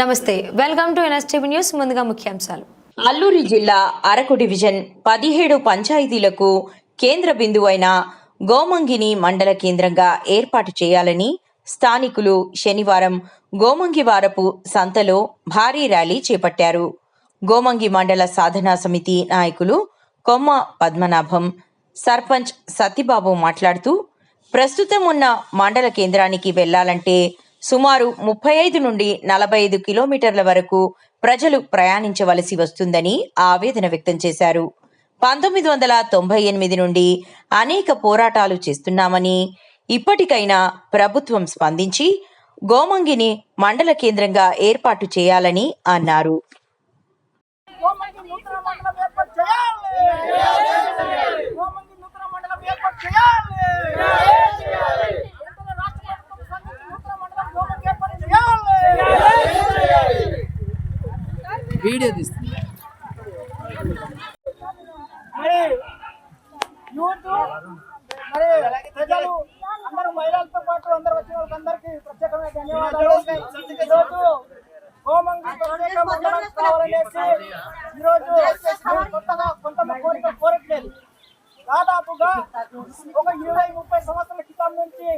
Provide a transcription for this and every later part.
నమస్తే welcome to NSTV news. ముందుగా ముఖ్యాంశాలు. అల్లూరి జిల్లా అరకు డివిజన్ పదిహేడు పంచాయతీలకు కేంద్ర బిందువైన గోమంగిని మండల కేంద్రంగా ఏర్పాటు చేయాలని స్థానికులు శనివారం గోమంగివారపు సంతలో భారీ ర్యాలీ చేపట్టారు. గోమంగి మండల సాధనా సమితి నాయకులు కొమ్మ పద్మనాభం సర్పంచ్ సత్యబాబు మాట్లాడుతూ ప్రస్తుతం ఉన్న మండల కేంద్రానికి వెళ్ళాలంటే సుమారు ముప్పై ఐదు నుండి నలభై ఐదు కిలోమీటర్ల వరకు ప్రజలు ప్రయాణించవలసి వస్తుందని ఆవేదన వ్యక్తం చేశారు. పంతొమ్మిది వందల తొంభై ఎనిమిది నుండి అనేక పోరాటాలు చేస్తున్నామని ఇప్పటికైనా ప్రభుత్వం స్పందించి గోమంగిని మండల కేంద్రంగా ఏర్పాటు చేయాలని అన్నారు. గోమంగి నూతన మండలం ఏర్పాటు చేయాలి గోమంగి నూతన మండలం ఏర్పాటు చేయాలి వెంటనే రాష్ట్ర ప్రభుత్వం స్పందించి నూతన మండలం గోమంగి ఏర్పాటు చేయాలి వీడియో తీస్తుంది మరి యూత్ మరి ప్రజలు అందరూ మహిళలతో పాటు అందరు వచ్చిన వాళ్ళందరికీ ప్రత్యేకమైన ధన్యవాదాలు. ఈరోజు గోమంగి ప్రత్యేక మండలం కావాలనేసి ఈరోజు కొత్తగా కొంత కోరిక కోరట్లేదు. దాదాపుగా ఒక ఇరవై ముప్పై సంవత్సరాలు క్రితం నుంచి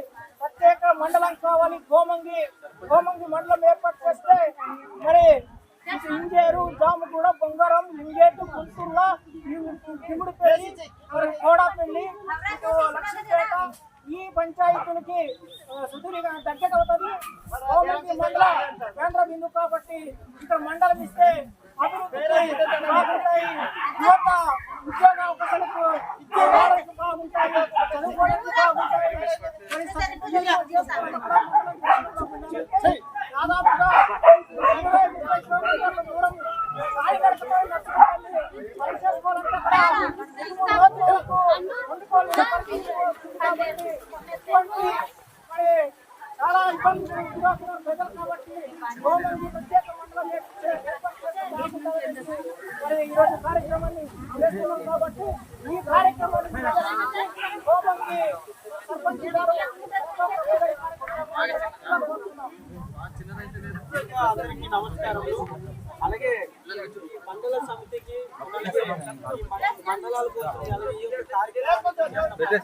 ప్రత్యేక మండలం కావాలి గోమంగి గోమంగి మండలం ఏర్పాటు చేస్తే మరి ఇటు ఇంజేరు జాముగూడ బొంగారం లింగేటు గుంటూరులో తిముడిపల్లి మరి కోడాపల్లి ఇటు లక్ష్మీపేట ఈ పంచాయతీలకి ఆ, సుదీర్ఘ దగ్గర అవుతుంది గోమంగి మండల కేంద్ర బిందు కాబట్టి ఇక్కడ మండలం ఇస్తే అభివృద్ధికి బాగుంటాయి యువత ఉద్యోగ అవకాశాలకు ఇచ్చే వాళ్ళకి బాగుంటాయి చదువుకోవడానికి బాగుంటాయి మరి సత్పిల్లలు చేసుకోవడానికి కూడా బాగుంటాయి. దాదాపుగా ఇరవై ముప్పై కిలోమీటర్ల దూరం రాయగడపలో నడుచుకోవాలి పని చేసుకోవాలంటే కూడా రెండు మూడు రోజులకు వండుకోవాలని పరిస్థితి వస్తుంది కాబట్టి ఇటువంటి మరి చాలా ఇబ్బందులు ఎదుర్కొంటున్న ప్రజలు కాబట్టి గవర్నమెంట్ ప్రత్యేక మండలం ఏర్పాటు చేస్తే బాగుంటుందనేసి మరి ఈరోజు కార్యక్రమాన్ని చేస్తున్నాం కాబట్టి ఈ కార్యక్రమాన్ని ప్రజలందరికీ గోమంగి సర్పంచ్ గారు కోరుతున్నాం అందరికీ నమస్కారములు అలాగే ఈ మండల సమితికి అలాగే ఈ మన- మండలాల కోసం అలాగే ఈ యొక్క కార్యక్రమాలను పేరు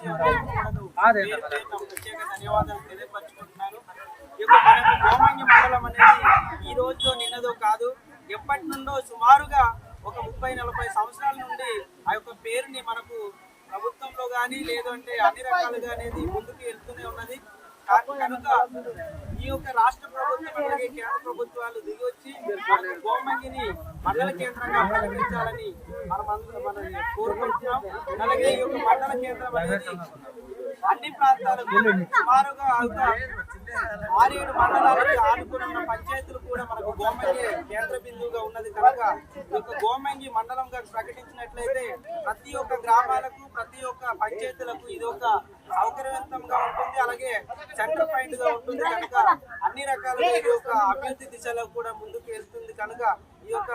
పేరున ప్రత్యేక ధన్యవాదాలు తెలియపరచుకుంటున్నాను ఈ మనకు మండలం అనేది ఈ రోజు నిన్నదో కాదు ఎప్పటి నుండో సుమారుగా ఒక ముప్పై నలభై సంవత్సరాల నుండి ఆ యొక్క పేరుని మనకు ప్రభుత్వంలో కానీ లేదంటే అన్ని రకాలుగా అనేది ముందుకు వెళ్తూనే ఉన్నది. కనుక ఈ యొక్క రాష్ట్ర ప్రభుత్వం అలాగే కేంద్ర ప్రభుత్వాలు దిగి వచ్చి గోమంగిని మండల కేంద్రంగా ప్రకటించాలని మనం అందరం మనం కోరుకుంటున్నాం. అలాగే ఈ యొక్క మండల కేంద్రం అనేది అన్ని ప్రాంతాలకు సుమారుగా ఒక ఆరేడు మండలాలకి ఉన్న పంచాయతీలు కూడా మనకు గోమంగి కేంద్ర బిందువుగా ఉన్నది కనుక ఈ యొక్క గోమంగి మండలంగా ప్రకటించినట్లయితే ప్రతి ఒక్క గ్రామాలకు ప్రతి ఒక్క పంచాయతీలకు ఇది ఒక సౌకర్యవంతంగా ఉంటుంది. అలాగే సెంటర్ పాయింట్గా ఉంటుంది కనుక అన్ని రకాలుగా ఇది ఒక అభివృద్ధి దిశలో కూడా ముందుకు వెళ్తుంది కనుక ఈ యొక్క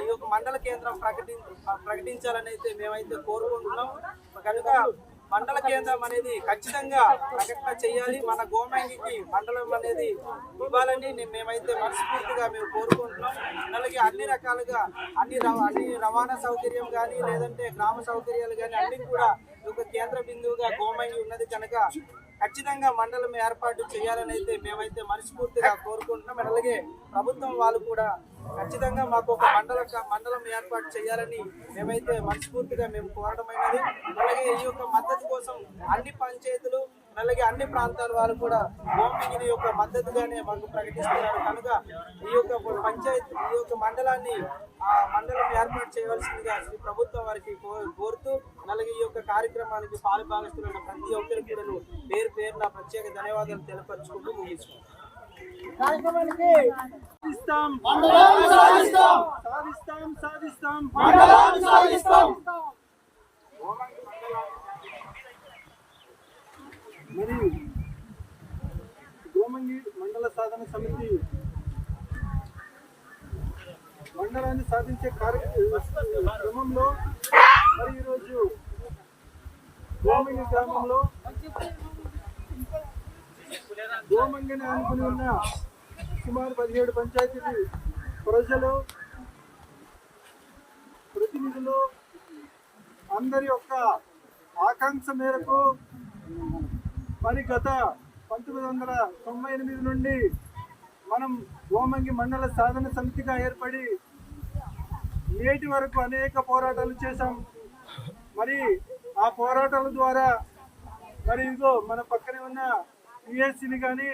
ఈ యొక్క మండల కేంద్రం ప్రకటి ప్రకటించాలని అయితే మేమైతే కోరుకుంటున్నాం. కనుక మండల కేంద్రం అనేది ఖచ్చితంగా ప్రకటన చేయాలి. మన గోమాంగికి మండలం అనేది ఇవ్వాలని మేమైతే మనస్ఫూర్తిగా మేము కోరుకుంటున్నాం. అలాగే అన్ని రకాలుగా అన్ని అన్ని రవాణా సౌకర్యం కానీ లేదంటే గ్రామ సౌకర్యాలు కానీ అన్ని కూడా ఒక కేంద్ర బిందువుగా గోమాంగి ఉన్నది కనుక ఖచ్చితంగా మండలం ఏర్పాటు చేయాలని అయితే మేమైతే మనస్ఫూర్తిగా కోరుకుంటున్నాం. అలాగే ప్రభుత్వం వాళ్ళు కూడా ఖచ్చితంగా మాకు ఒక మండల మండలం ఏర్పాటు చేయాలని మేమైతే మనస్ఫూర్తిగా మేము కోరడమైనది అలాగే ఈ యొక్క మద్దతు కోసం అన్ని పంచాయతీలు అలాగే అన్ని ప్రాంతాల వారు కూడా గోమింగిని యొక్క మద్దతుగానే మాకు ప్రకటిస్తున్నారు. కనుక ఈ యొక్క పంచాయతీ ఈ యొక్క మండలాన్ని ఆ మండలం ఏర్పాటు చేయవలసిందిగా శ్రీ ప్రభుత్వం వారికి కో- కోరుతూ అలాగే ఈ యొక్క కార్యక్రమానికి పాలుభాగస్తున్న ప్రతి ఒక్కరికి కూడా పేరు పేరున ప్రత్యేక ధన్యవాదాలు తెలపరుచుకుంటూ ముగించుకుంటాం కార్యక్రమానికి సాధిస్తాం. సాధిస్తాం. సాధిస్తాం సాధిస్తాం. సాధిస్తాం. మరి గోమంగి మండల సాధన సమితి మండలాన్ని సాధించే కార్య క్రమంలో మరి ఈరోజు గోమంగి గ్రామంలో గోమంగిని అనుకుని ఉన్న సుమారు పదిహేడు పంచాయతీలు ప్రజలు ప్రతినిధులు అందరి యొక్క ఆకాంక్ష మేరకు మరి గత పంతొమ్మిది వందల తొంభై ఎనిమిది నుండి మనం గోమంగి మండల సాధన సమితిగా ఏర్పడి నేటి వరకు అనేక పోరాటాలు చేశాం. మరి ఆ పోరాటాల ద్వారా మరి ఇదిగో మన పక్కనే ఉన్న పిఎస్సిని కానీ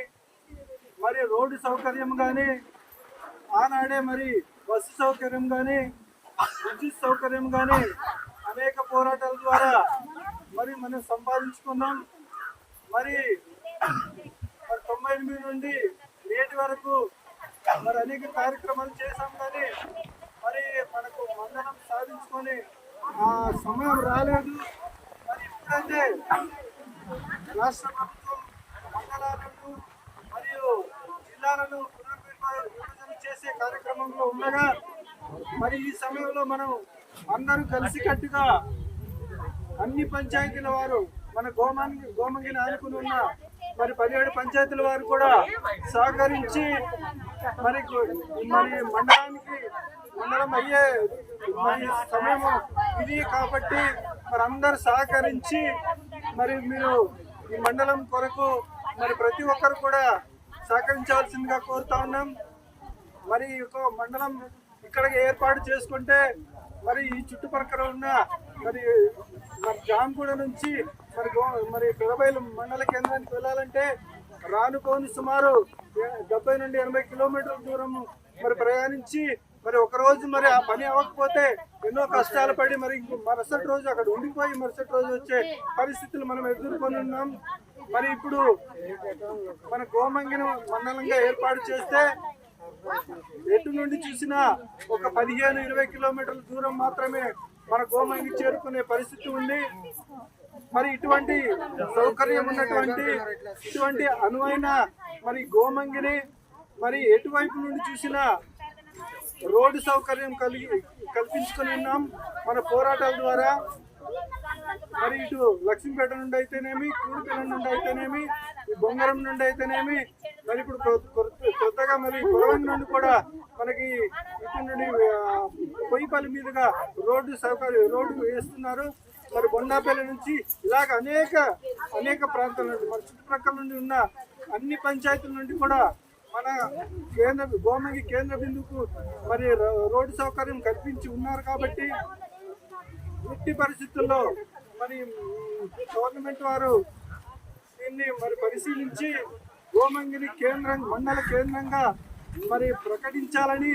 మరి రోడ్డు సౌకర్యం కానీ ఆనాడే మరి బస్సు సౌకర్యం కానీ విద్యుత్ సౌకర్యం కానీ అనేక పోరాటాల ద్వారా మరి మనం సంపాదించుకున్నాం. మరి మరి తొంభై ఎనిమిది నుండి నేటి వరకు మరి అనేక కార్యక్రమాలు చేశాం కానీ మరి మనకు మందనం సాధించుకొని ఆ సమయం రాలేదు. మరి ఇప్పుడైతే రాష్ట్ర ప్రభుత్వం మండలాలను మరియు జిల్లాలను పునర్విభజన చేసే కార్యక్రమంలో ఉండగా మరి ఈ సమయంలో మనం అందరూ కలిసికట్టుగా అన్ని పంచాయతీల వారు మన గోమానికి గోమంగిని ఆనుకుని ఉన్న మరి పదిహేడు పంచాయతీల వారు కూడా సహకరించి మరి మరి మండలానికి మండలం అయ్యే మరి సమయం ఇది కాబట్టి మరి అందరు సహకరించి మరి మీరు ఈ మండలం కొరకు మరి ప్రతి ఒక్కరు కూడా సహకరించాల్సిందిగా కోరుతా ఉన్నాం. మరి ఒక మండలం ఇక్కడ ఏర్పాటు చేసుకుంటే మరి ఈ చుట్టుపక్కల ఉన్న మరి మరి జాంగూడ నుంచి మరి గో- మరి పెదబైలు మండల కేంద్రానికి వెళ్ళాలంటే రానుకోని సుమారు డెబ్బై నుండి ఎనభై కిలోమీటర్ల దూరం మరి ప్రయాణించి మరి ఒక రోజు మరి ఆ పని అవ్వకపోతే ఎన్నో కష్టాలు పడి మరి మరుసటి రోజు అక్కడ ఉండిపోయి మరుసటి రోజు వచ్చే పరిస్థితులు మనం ఎదుర్కొని ఉన్నాం. మరి ఇప్పుడు మన గోమంగిని మండలంగా ఏర్పాటు చేస్తే ఎటు నుండి చూసినా ఒక పదిహేను ఇరవై కిలోమీటర్ల దూరం మాత్రమే మన గోమంగి చేరుకునే పరిస్థితి ఉంది. మరి ఇటువంటి సౌకర్యం ఉన్నటువంటి ఇటువంటి అనువైన మరి గోమంగిని మరి ఎటువైపు నుండి చూసినా రోడ్డు సౌకర్యం కలిగి కల్పించుకొని ఉన్నాం. మన పోరాటాల ద్వారా మరి ఇటు లక్ష్మీపేట నుండి అయితేనేమి కూడిపల్లి నుండి అయితేనేమి ఈ బొంగరం నుండి అయితేనేమి మరి ఇప్పుడు కొ- కొత్తగా మరి కురవం నుండి కూడా మనకి ఇటు నుండి పొయ్యిపల్లి మీదుగా రోడ్డు సౌకర్యం రోడ్డు వేస్తున్నారు. మరి బొండాపల్లి నుంచి ఇలాగ అనేక అనేక ప్రాంతాల నుండి మన చుట్టుప్రక్కల నుండి ఉన్న అన్ని పంచాయతీల నుండి కూడా మన కేంద్ర గోమంగి కేంద్ర బిందుకు మరి రో- రోడ్డు సౌకర్యం కల్పించి ఉన్నారు కాబట్టి ఎట్టి పరిస్థితుల్లో మరి గవర్నమెంట్ వారు దీన్ని మరి పరిశీలించి గోమంగిని కేంద్రం మండల కేంద్రంగా మరి ప్రకటించాలని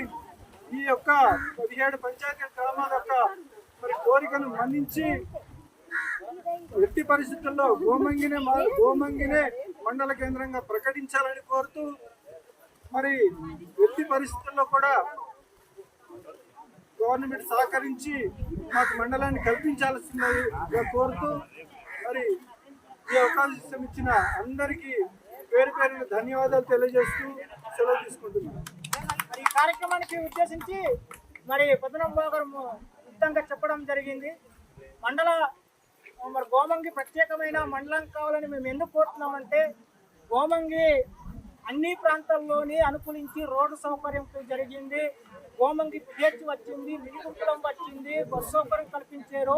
ఈ యొక్క పదిహేడు పంచాయతీ గ్రామాల యొక్క మరి కోరికను మన్నించి ఎట్టి పరిస్థితుల్లో గోమంగినే గోమంగినే మండల కేంద్రంగా ప్రకటించాలని కోరుతూ మరి ఎట్టి పరిస్థితుల్లో కూడా గవర్నమెంట్ సహకరించి మాకు మండలాన్ని కల్పించాల్సిందిగా కోరుతూ మరి ఈ అవకాశం ఇచ్చిన అందరికీ పేరు పేరున ధన్యవాదాలు తెలియజేస్తూ సెలవు తీసుకుంటున్నాను. మరి ఈ కార్యక్రమానికి ఉద్దేశించి మరి పద్మనాభ గారు ఉచితంగా చెప్పడం జరిగింది. మండల మరి గోమంగి ప్రత్యేకమైన మండలం కావాలని మేము ఎందుకు కోరుతున్నామంటే గోమంగి అన్ని ప్రాంతాల్లోని అనుకూలించి రోడ్డు సౌకర్యం జరిగింది. గోమంగి పిహెచ్ వచ్చింది మిడిగుంటలం వచ్చింది. బస్సు సౌకర్యం కల్పించారు.